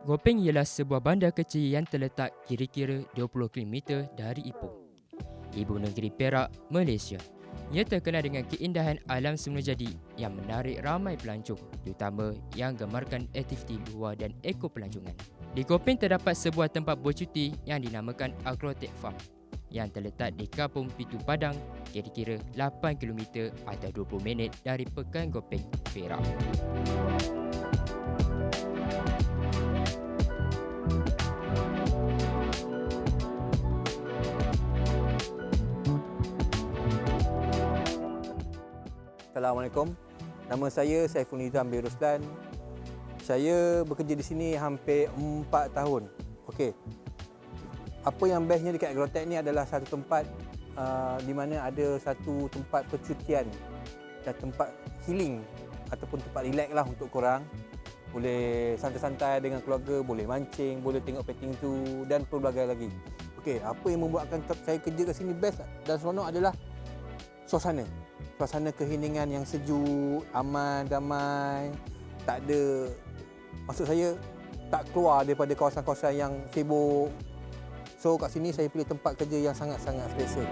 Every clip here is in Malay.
Gopeng ialah sebuah bandar kecil yang terletak kira-kira 20 km dari Ipoh, ibu negeri Perak, Malaysia. Ia terkenal dengan keindahan alam semula jadi yang menarik ramai pelancong, terutama yang gemarkan aktiviti luar dan ekopelancongan. Di Gopeng terdapat sebuah tempat bercuti yang dinamakan Agrotech Farm yang terletak di Kampung Pitu Padang kira-kira 8 km atau 20 minit dari Pekan Gopeng, Perak. Assalamualaikum. Nama saya Saiful Nizam bin Ruslan. Saya bekerja di sini hampir 4 tahun. Okey. Apa yang bestnya dekat Agrotech ni adalah satu tempat uh, di mana ada satu tempat percutian dan tempat healing ataupun tempat relax lah untuk korang. Boleh santai-santai dengan keluarga, boleh mancing, boleh tengok petting zoo dan pelbagai lagi. Okey, apa yang membuatkan saya kerja kat sini best dan seronok adalah suasana suasana keheningan yang sejuk, aman, damai, tak ada maksud saya tak keluar daripada kawasan-kawasan yang sibuk. So kat sini saya pilih tempat kerja yang sangat-sangat special.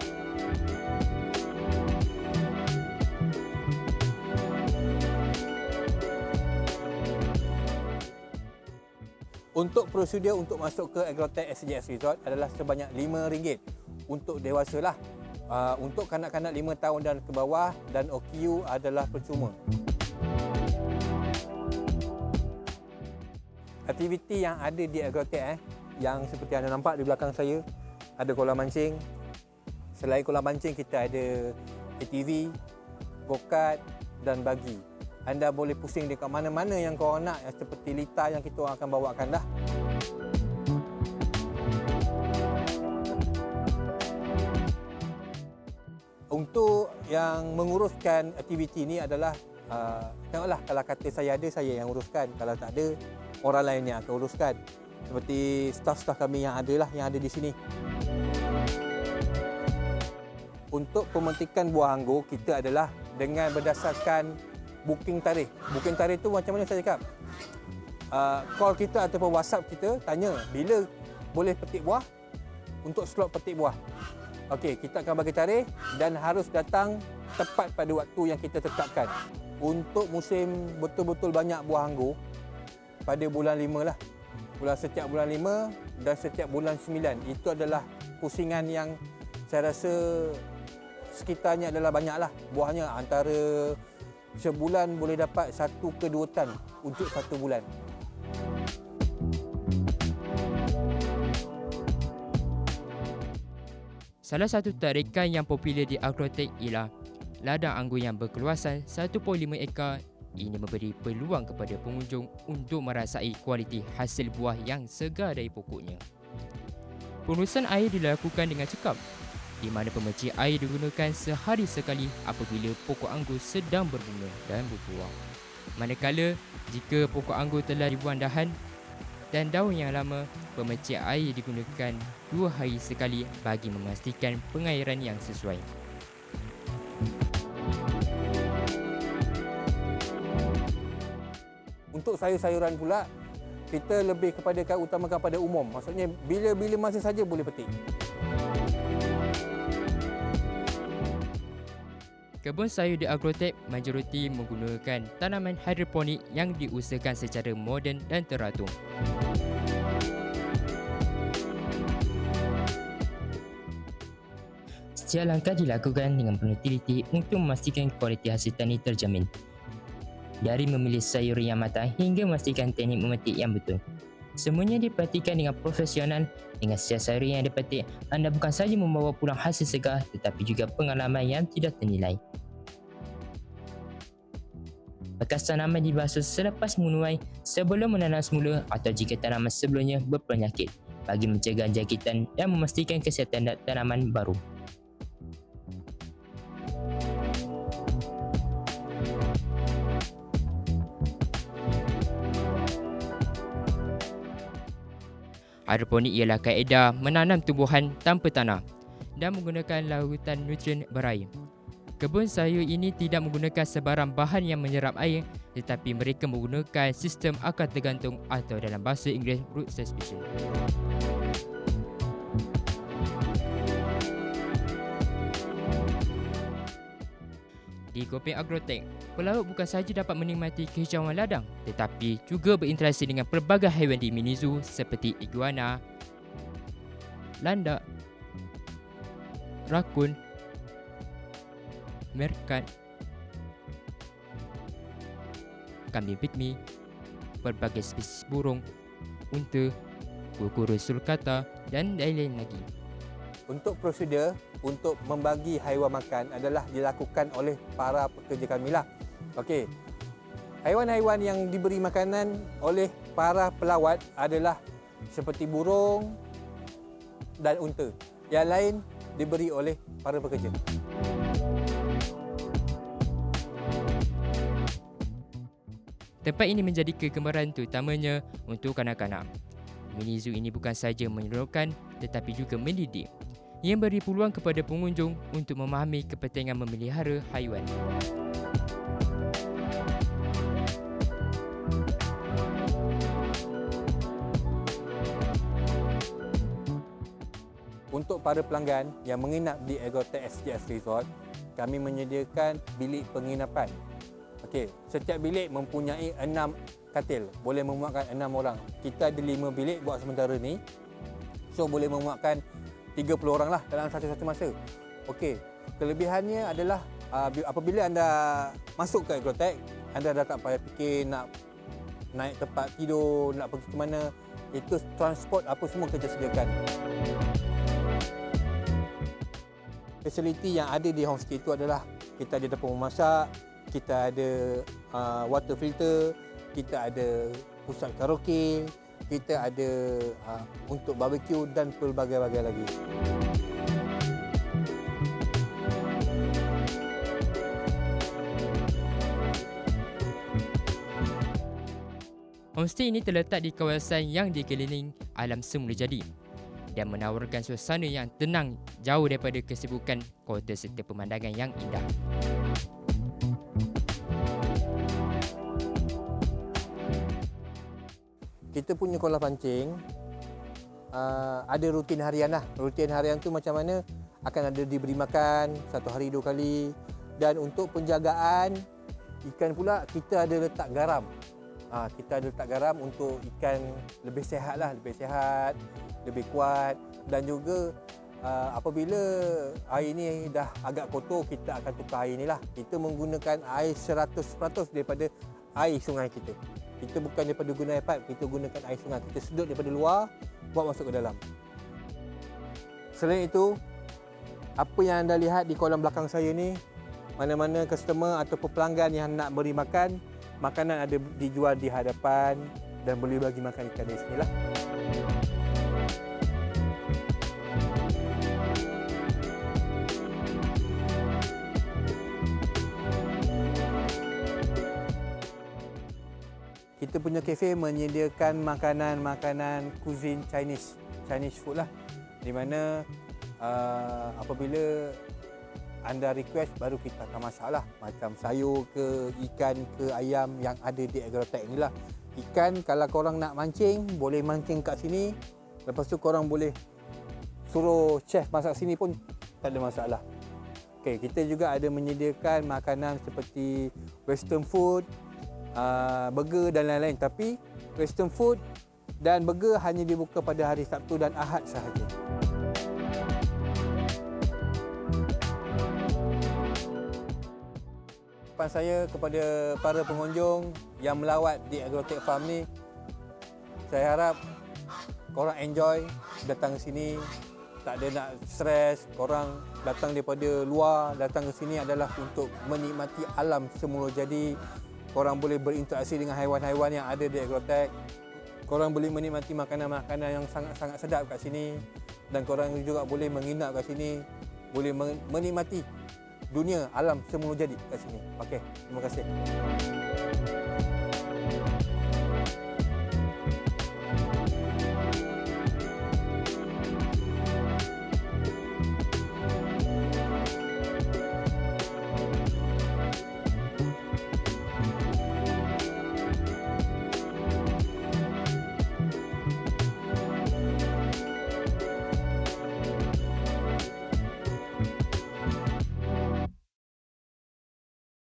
Untuk prosedur untuk masuk ke Agrotech SJS Resort adalah sebanyak RM5 untuk dewasa lah uh, untuk kanak-kanak 5 tahun dan ke bawah dan OQ adalah percuma. Aktiviti yang ada di Agrotech eh, yang seperti anda nampak di belakang saya ada kolam mancing. Selain kolam mancing kita ada ATV, go-kart dan bagi. Anda boleh pusing dekat mana-mana yang kau nak seperti lita yang kita akan bawakan dah. Untuk yang menguruskan aktiviti ini adalah uh, tengoklah kalau kata saya ada saya yang uruskan. Kalau tak ada orang lain yang akan uruskan. Seperti staf-staf kami yang ada lah yang ada di sini. Untuk pemetikan buah anggur kita adalah dengan berdasarkan booking tarikh. Booking tarikh tu macam mana saya cakap? Uh, call kita ataupun whatsapp kita tanya bila boleh petik buah untuk slot petik buah Okey, kita akan bagi tarikh dan harus datang tepat pada waktu yang kita tetapkan. Untuk musim betul-betul banyak buah anggur pada bulan 5 lah. Bulan setiap bulan 5 dan setiap bulan 9. Itu adalah pusingan yang saya rasa sekitarnya adalah banyaklah buahnya antara sebulan boleh dapat satu ke dua tan untuk satu bulan. Salah satu tarikan yang popular di Agrotech ialah ladang anggur yang berkeluasan 1.5 ekar ini memberi peluang kepada pengunjung untuk merasai kualiti hasil buah yang segar dari pokoknya. Pengurusan air dilakukan dengan cekap di mana pemercik air digunakan sehari sekali apabila pokok anggur sedang berbunga dan berbuah. Manakala jika pokok anggur telah dibuang dahan dan daun yang lama, pemercik air digunakan dua hari sekali bagi memastikan pengairan yang sesuai. Untuk sayur-sayuran pula, kita lebih kepada utamakan pada umum. Maksudnya bila-bila masa saja boleh petik. Kebun sayur di Agrotech majoriti menggunakan tanaman hidroponik yang diusahakan secara moden dan teratur. Setiap langkah dilakukan dengan penuh teliti untuk memastikan kualiti hasil tani terjamin. Dari memilih sayur yang matang hingga memastikan teknik memetik yang betul. Semuanya diperhatikan dengan profesional dengan sayur yang dipetik anda bukan sahaja membawa pulang hasil segar tetapi juga pengalaman yang tidak ternilai. Bekas tanaman dibasuh selepas menuai sebelum menanam semula atau jika tanaman sebelumnya berpenyakit bagi mencegah jangkitan dan memastikan kesihatan tanaman baru. Hidroponik ialah kaedah menanam tumbuhan tanpa tanah dan menggunakan larutan nutrien berair. Kebun sayur ini tidak menggunakan sebarang bahan yang menyerap air tetapi mereka menggunakan sistem akar tergantung atau dalam bahasa Inggeris root suspension. Di Gopeng Agrotech, pelaut bukan sahaja dapat menikmati kehijauan ladang tetapi juga berinteraksi dengan pelbagai haiwan di mini zoo seperti iguana, landak, rakun, merkat, kambing pygmy, berbagai spesies burung, unta, sulcata dan lain-lain lagi. Untuk prosedur untuk membagi haiwan makan adalah dilakukan oleh para pekerja kami lah. Okey. Haiwan-haiwan yang diberi makanan oleh para pelawat adalah seperti burung dan unta. Yang lain diberi oleh para pekerja. Tempat ini menjadi kegemaran terutamanya untuk kanak-kanak. Mini zoo ini bukan sahaja menyeronokkan tetapi juga mendidik yang beri peluang kepada pengunjung untuk memahami kepentingan memelihara haiwan. Untuk para pelanggan yang menginap di Agrotech SGS Resort, kami menyediakan bilik penginapan. Okey, setiap bilik mempunyai enam katil, boleh memuatkan enam orang. Kita ada lima bilik buat sementara ni. So boleh memuatkan 30 orang lah dalam satu-satu masa. Okey, kelebihannya adalah uh, apabila anda masuk ke Agrotech, anda dah tak payah fikir nak naik tempat tidur, nak pergi ke mana. Itu transport apa semua kita sediakan. Fasiliti yang ada di homestay itu adalah kita ada dapur memasak, kita ada uh, water filter, kita ada pusat karaoke, kita ada uh, untuk barbecue dan pelbagai-bagai lagi. Homestay ini terletak di kawasan yang dikeliling alam semula jadi dan menawarkan suasana yang tenang jauh daripada kesibukan kota serta pemandangan yang indah. kita punya kolam pancing uh, ada rutin harian lah. Rutin harian tu macam mana akan ada diberi makan satu hari dua kali dan untuk penjagaan ikan pula kita ada letak garam. Uh, kita ada letak garam untuk ikan lebih sehat lah, lebih sehat, lebih kuat dan juga uh, apabila air ni dah agak kotor kita akan tukar air ni lah. Kita menggunakan air 100% daripada air sungai kita. Kita bukan daripada guna air pipe, kita gunakan air sungai. Kita sedut daripada luar, buat masuk ke dalam. Selain itu, apa yang anda lihat di kolam belakang saya ni, mana-mana customer atau pelanggan yang nak beri makan, makanan ada dijual di hadapan dan boleh bagi makan ikan di sini kita punya kafe menyediakan makanan-makanan cuisine Chinese, Chinese food lah. Di mana uh, apabila anda request baru kita akan masak lah. Macam sayur ke, ikan ke, ayam yang ada di Agrotech ni lah. Ikan kalau korang nak mancing, boleh mancing kat sini. Lepas tu korang boleh suruh chef masak sini pun tak ada masalah. Okay, kita juga ada menyediakan makanan seperti western food, uh, burger dan lain-lain. Tapi western food dan burger hanya dibuka pada hari Sabtu dan Ahad sahaja. Harapan saya kepada para pengunjung yang melawat di Agrotech Farm ni saya harap korang enjoy datang ke sini. Tak ada nak stres korang datang daripada luar datang ke sini adalah untuk menikmati alam semula jadi korang boleh berinteraksi dengan haiwan-haiwan yang ada di Agrotech. Korang boleh menikmati makanan-makanan yang sangat-sangat sedap kat sini dan korang juga boleh menginap kat sini, boleh menikmati dunia alam semula jadi kat sini. Okey, terima kasih.